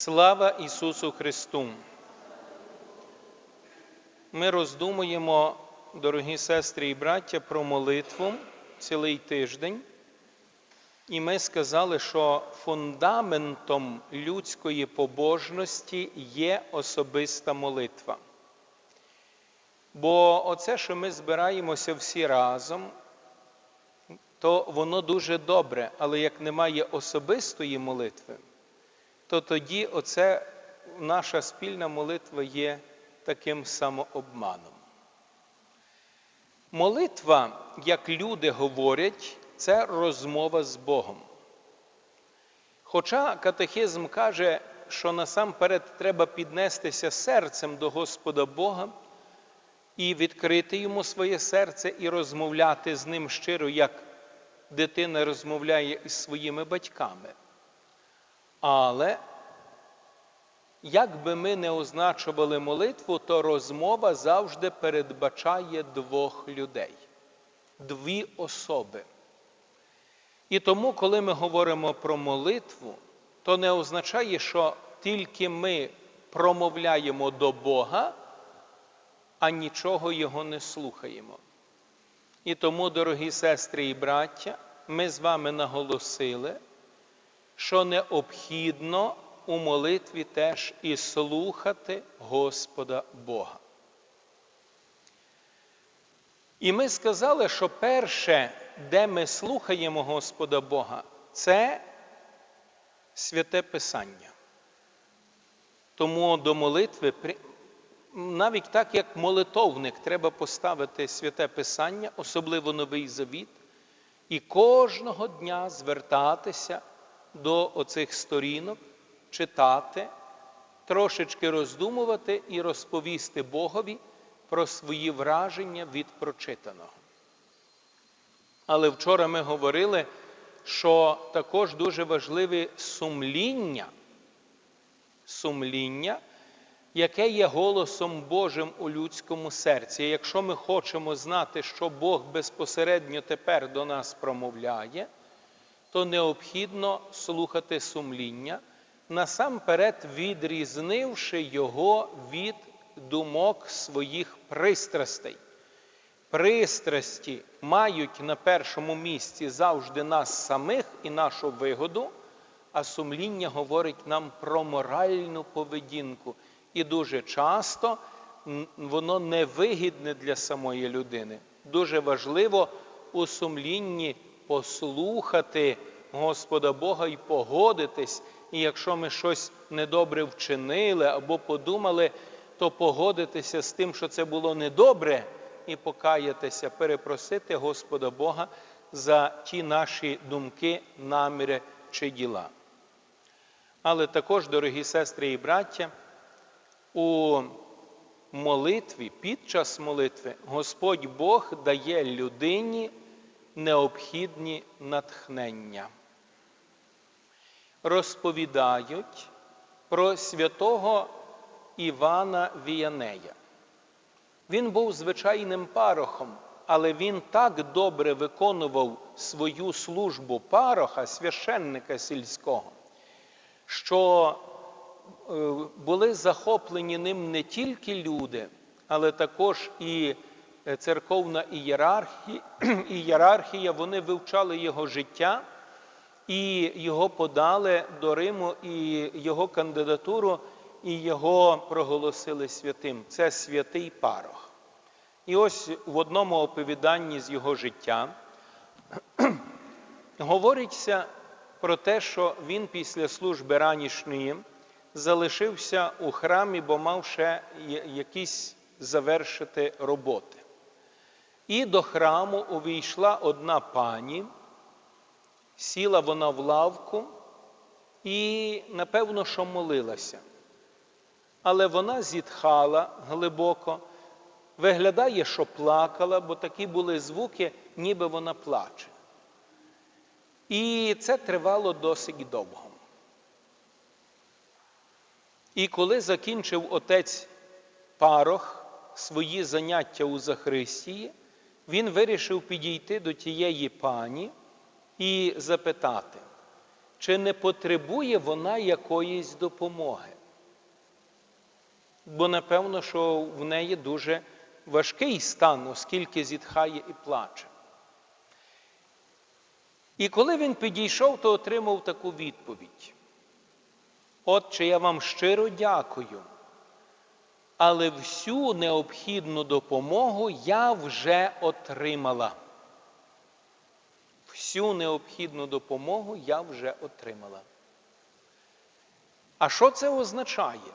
Слава Ісусу Христу! Ми роздумуємо, дорогі сестри і браття, про молитву цілий тиждень. І ми сказали, що фундаментом людської побожності є особиста молитва. Бо оце, що ми збираємося всі разом, то воно дуже добре, але як немає особистої молитви, то тоді оце наша спільна молитва є таким самообманом. Молитва, як люди говорять, це розмова з Богом. Хоча катехизм каже, що насамперед треба піднестися серцем до Господа Бога і відкрити йому своє серце і розмовляти з ним щиро, як дитина розмовляє із своїми батьками. Але як би ми не означували молитву, то розмова завжди передбачає двох людей, дві особи. І тому, коли ми говоримо про молитву, то не означає, що тільки ми промовляємо до Бога, а нічого Його не слухаємо. І тому, дорогі сестри і браття, ми з вами наголосили, що необхідно у молитві теж і слухати Господа Бога. І ми сказали, що перше, де ми слухаємо Господа Бога, це святе Писання. Тому до молитви, навіть так, як молитовник, треба поставити святе Писання, особливо Новий Завіт, і кожного дня звертатися до оцих сторінок, читати, трошечки роздумувати і розповісти Богові про свої враження від прочитаного. Але вчора ми говорили, що також дуже важливе сумління, сумління, яке є голосом Божим у людському серці. І якщо ми хочемо знати, що Бог безпосередньо тепер до нас промовляє, то необхідно слухати сумління, насамперед відрізнивши його від думок своїх пристрастей. Пристрасті мають на першому місці завжди нас самих і нашу вигоду, а сумління говорить нам про моральну поведінку. І дуже часто воно невигідне для самої людини. Дуже важливо у сумлінні послухати Господа Бога і погодитись. І якщо ми щось недобре вчинили або подумали, то погодитися з тим, що це було недобре, і покаятися, перепросити Господа Бога за ті наші думки, наміри чи діла. Але також, дорогі сестри і браття, у молитві, під час молитви, Господь Бог дає людині необхідні натхнення. Розповідають про святого Івана Віянея. Він був звичайним парохом, але він так добре виконував свою службу пароха, священника сільського, що були захоплені ним не тільки люди, але також і церковна ієрархія, ієрархія, вони вивчали його життя і його подали до Риму, і його кандидатуру, і його проголосили святим. Це святий парох. І ось в одному оповіданні з його життя говориться про те, що він після служби ранішньої залишився у храмі, бо мав ще якісь завершити роботи. І до храму увійшла одна пані, сіла вона в лавку і, напевно, що молилася. Але вона зітхала глибоко, виглядає, що плакала, бо такі були звуки, ніби вона плаче. І це тривало досить довго. І коли закінчив отець Парох свої заняття у Захристії, він вирішив підійти до тієї пані і запитати, чи не потребує вона якоїсь допомоги. Бо напевно, що в неї дуже важкий стан, оскільки зітхає і плаче. І коли він підійшов, то отримав таку відповідь. Отче, я вам щиро дякую, але всю необхідну допомогу я вже отримала. Всю необхідну допомогу я вже отримала. А що це означає?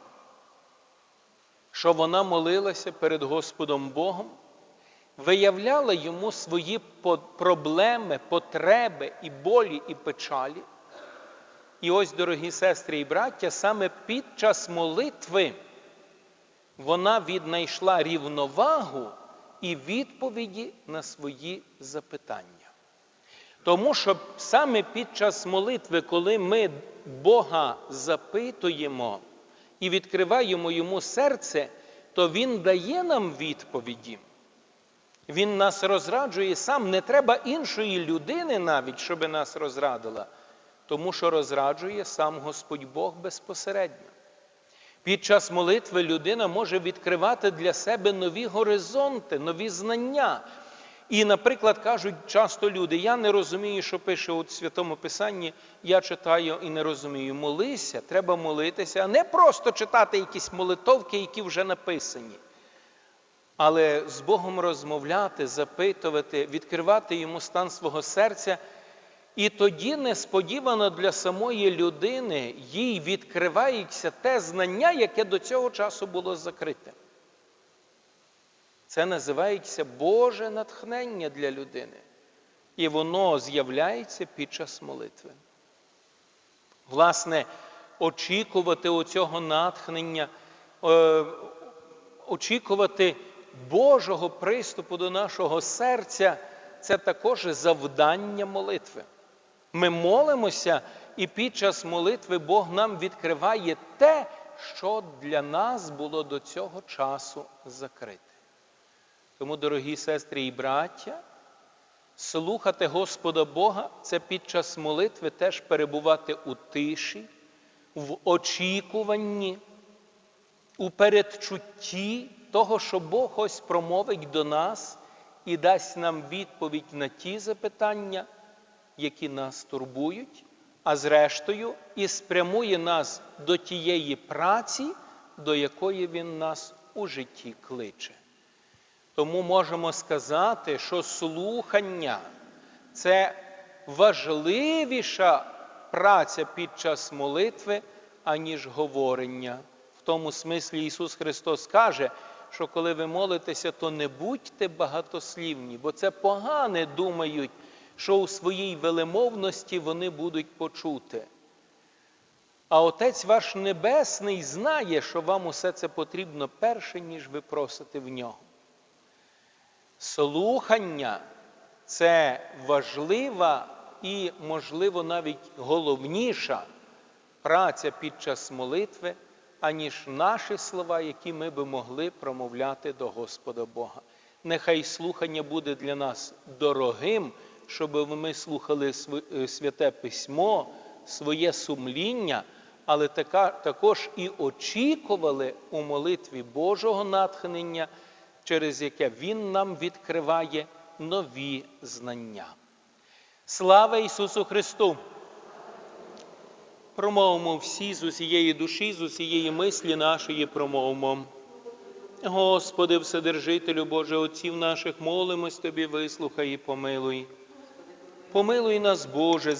Що вона молилася перед Господом Богом, виявляла йому свої проблеми, потреби і болі, і печалі. І ось, дорогі сестри і браття, саме під час молитви вона віднайшла рівновагу і відповіді на свої запитання. Тому що саме під час молитви, коли ми Бога запитуємо і відкриваємо йому серце, то Він дає нам відповіді. Він нас розраджує сам. Не треба іншої людини навіть, щоб нас розрадила, тому що розраджує сам Господь Бог безпосередньо. Під час молитви людина може відкривати для себе нові горизонти, нові знання. І, наприклад, кажуть часто люди, я не розумію, що пише у Святому Писанні, я читаю і не розумію. Молися, треба молитися, а не просто читати якісь молитовки, які вже написані. Але з Богом розмовляти, запитувати, відкривати йому стан свого серця. І тоді несподівано для самої людини їй відкривається те знання, яке до цього часу було закрите. Це називається Боже натхнення для людини. І воно з'являється під час молитви. Власне, очікувати оцього натхнення, е, очікувати Божого приступу до нашого серця це також завдання молитви. Ми молимося, і під час молитви Бог нам відкриває те, що для нас було до цього часу закрите. Тому, дорогі сестри і браття, слухати Господа Бога це під час молитви теж перебувати у тиші, в очікуванні, у передчутті того, що Бог ось промовить до нас і дасть нам відповідь на ті запитання, які нас турбують, а зрештою і спрямує нас до тієї праці, до якої Він нас у житті кличе. Тому можемо сказати, що слухання це важливіша праця під час молитви, аніж говорення. В тому смислі Ісус Христос каже, що коли ви молитеся, то не будьте багатослівні, бо це погане думають, що у своїй велемовності вони будуть почути. А Отець ваш Небесний знає, що вам усе це потрібно перше, ніж ви просите в нього. Слухання це важлива і, можливо, навіть головніша праця під час молитви, аніж наші слова, які ми би могли промовляти до Господа Бога. Нехай слухання буде для нас дорогим, щоб ми слухали святе письмо, своє сумління, але також і очікували у молитві Божого натхнення, через яке Він нам відкриває нові знання. Слава Ісусу Христу! Промовимо всі з усієї душі, з усієї мислі нашої промовимо. Господи, Вседержителю Боже Отців наших, молимось Тобі, вислухай і помилуй. Помилуй нас, Боже,